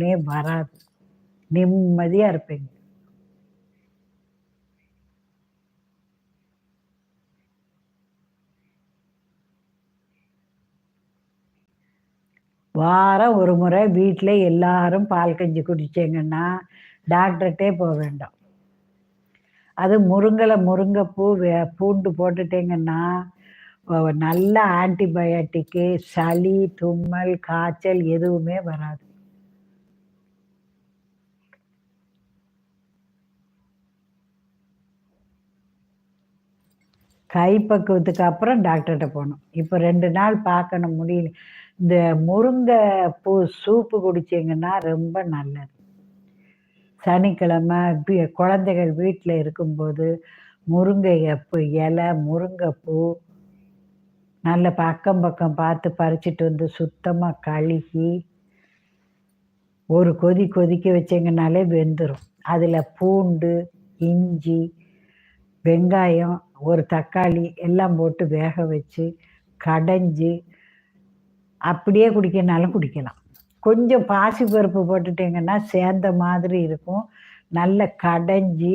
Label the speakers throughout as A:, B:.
A: நே வராது. நிம்மதியாக இருப்பீங்க. வாரம் ஒரு முறை வீட்டில் எல்லாரும் பால் கஞ்சி குடிச்சேங்கன்னா டாக்டர்கிட்டே போக வேண்டாம். அது முருங்கலை முருங்கைப்பூ வே பூண்டு போட்டுட்டேங்கன்னா நல்ல ஆன்டிபயோட்டிக்கு சளி தும்மல் காய்ச்சல் எதுவுமே வராது. கைப்பக்குவத்துக்கு அப்புறம் டாக்டர்கிட்ட போகணும். இப்போ ரெண்டு நாள் பார்க்கணும் முடியல. இந்த முருங்கை பூ சூப்பு குடிச்சிங்கன்னா ரொம்ப நல்லது. சனிக்கிழமை குழந்தைகள் வீட்டில் இருக்கும்போது முருங்கை பூ இலை முருங்கைப்பூ நல்ல பக்கம் பக்கம் பார்த்து பறிச்சிட்டு வந்து சுத்தமாக கழுகி ஒரு கொதி கொதிக்க வச்சிங்கனாலே வெந்துடும் அதில் பூண்டு இஞ்சி வெங்காயம் ஒரு தக்காளி எல்லாம் போட்டு வேக வச்சு கடைஞ்சி அப்படியே குடிக்கனாலும் குடிக்கலாம். கொஞ்சம் பாசி பருப்பு போட்டுட்டிங்கன்னா சேர்ந்த மாதிரி இருக்கும். நல்ல கடைஞ்சி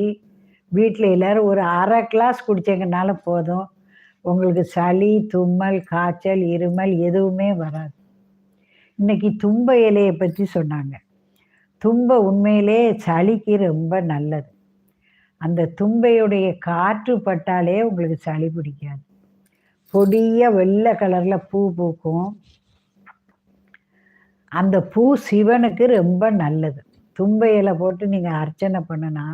A: வீட்டில் எல்லோரும் ஒரு அரை கிளாஸ் குடிச்சிங்கனாலும் போதும். உங்களுக்கு சளி தும்மல் காய்ச்சல் இருமல் எதுவுமே வராது. இன்றைக்கி தும்ப இலையை பற்றி சொன்னாங்க. தும்ப உண்மையிலே சளிக்கு ரொம்ப நல்லது. அந்த தும்பையுடைய காற்று பட்டாலே உங்களுக்கு சளி பிடிக்காது. பொடிய வெள்ளை கலரில் பூ பூக்கும். அந்த பூ சிவனுக்கு ரொம்ப நல்லது. தும்பை இலை போட்டு நீங்கள் அர்ச்சனை பண்ணுனா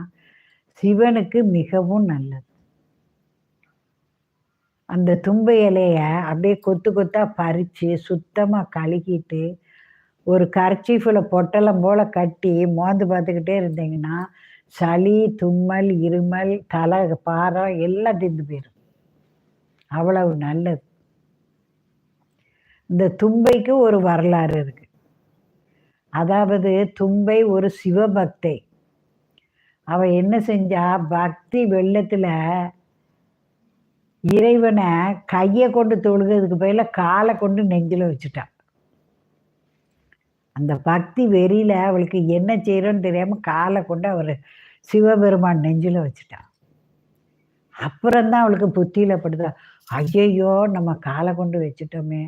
A: சிவனுக்கு மிகவும் நல்லது. அந்த தும்பை இலைய அப்படியே கொத்து கொத்தாக பறித்து சுத்தமாக கழுகிட்டு ஒரு கர்ச்சீஃபில் பொட்டலம் போல் கட்டி மோந்து பார்த்துக்கிட்டே இருந்தீங்கன்னா சளி தும்மல் இருமல் தலை பாரம் எல்லாம் திந்து போயிடும் அவ்வளவு நல்லது. இந்த தும்பைக்கு ஒரு வரலாறு இருக்கு. அதாவது தும்பை ஒரு சிவபக்தை. அவ என்ன செஞ்சா பக்தி வெள்ளத்தில் இறைவனை கையை கொண்டு தொழுகிறதுக்கு பதில காலை கொண்டு நெஞ்சில் வச்சுட்டான் அந்த பக்தி வெறியில அவளுக்கு என்ன செய்யறோன்னு தெரியாம காலை கொண்டு அவர் சிவபெருமான் நெஞ்சில் வச்சுட்டான் அப்புறம்தான் அவளுக்கு புத்தியில படுதா. ஐயையோ நம்ம காலை கொண்டு வச்சுட்டோமே.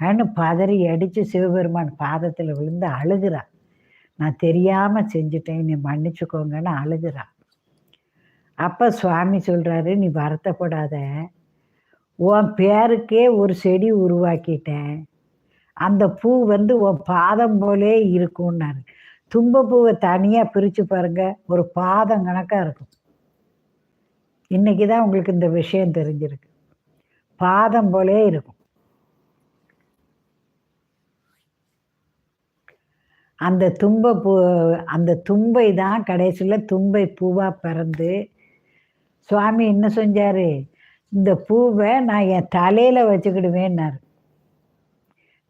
A: நான் பதறி அடித்து சிவபெருமான் பாதத்தில் விழுந்து அழுகிறா. நான் தெரியாமல் செஞ்சுட்டேன் நீ மன்னிச்சுக்கோங்கன்னு அழுகிறா. அப்போ சுவாமி சொல்கிறாரு நீ வருத்தப்படாத. உன் பேருக்கே ஒரு செடி உருவாக்கிட்டேன். அந்த பூ வந்து உன் பாதம் போலே இருக்கும்னாரு. தும்பப்பூவை தனியாக பிரித்து பாருங்க ஒரு பாதம் கணக்காக இருக்கும். இன்னைக்கு தான் உங்களுக்கு இந்த விஷயம் தெரிஞ்சிருக்கு. பாதம் போலே இருக்கும். அந்த தும்பை பூ அந்த தும்பை தான் கடைசியில் தும்பை பூவாக பிறந்து சுவாமி என்ன செஞ்சார்? இந்த பூவை நான் என் தலையில் வச்சுக்கிடுவேன்னாரு.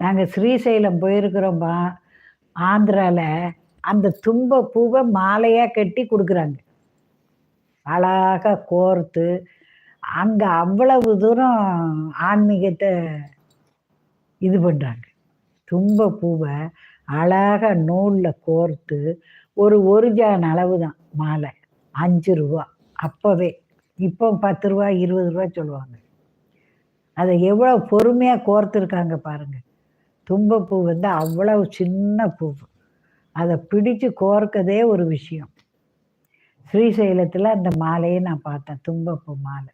A: நாங்கள் ஸ்ரீசைலம் போயிருக்கிறோம்பா ஆந்திராவில் அந்த தும்ப பூவை மாலையாக கட்டி கொடுக்குறாங்க. அழகாக கோர்த்து அங்கே அவ்வளவு தூரம் ஆன்மீகத்தை இது பண்ணுறாங்க தும்ப பூவை அழகாக நூலில் கோர்த்து ஒரு ஒரு ஜான் அளவு தான் மாலை அஞ்சு ரூபா அப்போவே. இப்போ பத்து ரூபா இருபது ரூபா சொல்லுவாங்க. அதை எவ்வளோ பொறுமையாக கோர்த்துருக்காங்க பாருங்கள் தும்பப்பூ வந்து அவ்வளவு சின்ன பூ. அதை பிடிச்சு கோர்க்கதே ஒரு விஷயம். ஸ்ரீசைலத்தில் அந்த மாலையை நான் பார்த்தேன் தும்பப்பூ மாலை.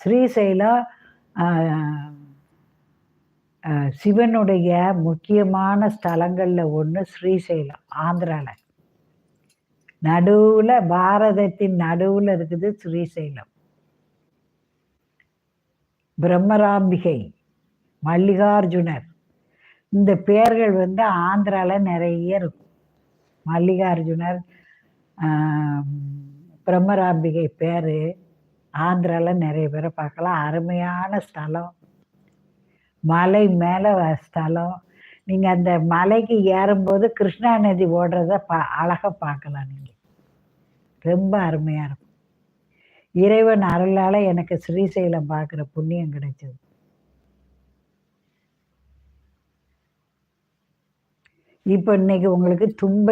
A: ஸ்ரீசைலம் சிவனுடைய முக்கியமான ஸ்தலங்களில் ஒன்று ஸ்ரீசைலம் ஆந்திராவில் நடுவில் பாரதத்தின் நடுவில் இருக்குது ஸ்ரீசைலம். பிரம்மராம்பிகை மல்லிகார்ஜுனர். இந்த பேர்கள் வந்து ஆந்திராவில் நிறைய இருக்கும். மல்லிகார்ஜுனர் பிரம்மராம்பிகை பேர் ஆந்திராவில் நிறைய பேரை பார்க்கலாம். அருமையான ஸ்தலம். மலை மேலே ஸ்தலம். நீங்கள் அந்த மலைக்கு ஏறும்போது கிருஷ்ணா நதி ஓடுறத பா அழகாக பார்க்கலாம் நீங்கள் ரொம்ப அருமையாக இருக்கும். இறைவன் அருளால் எனக்கு ஸ்ரீசைலம் பார்க்குற புண்ணியம் கிடைச்சது. இப்போ இன்னைக்கு உங்களுக்கு தும்ப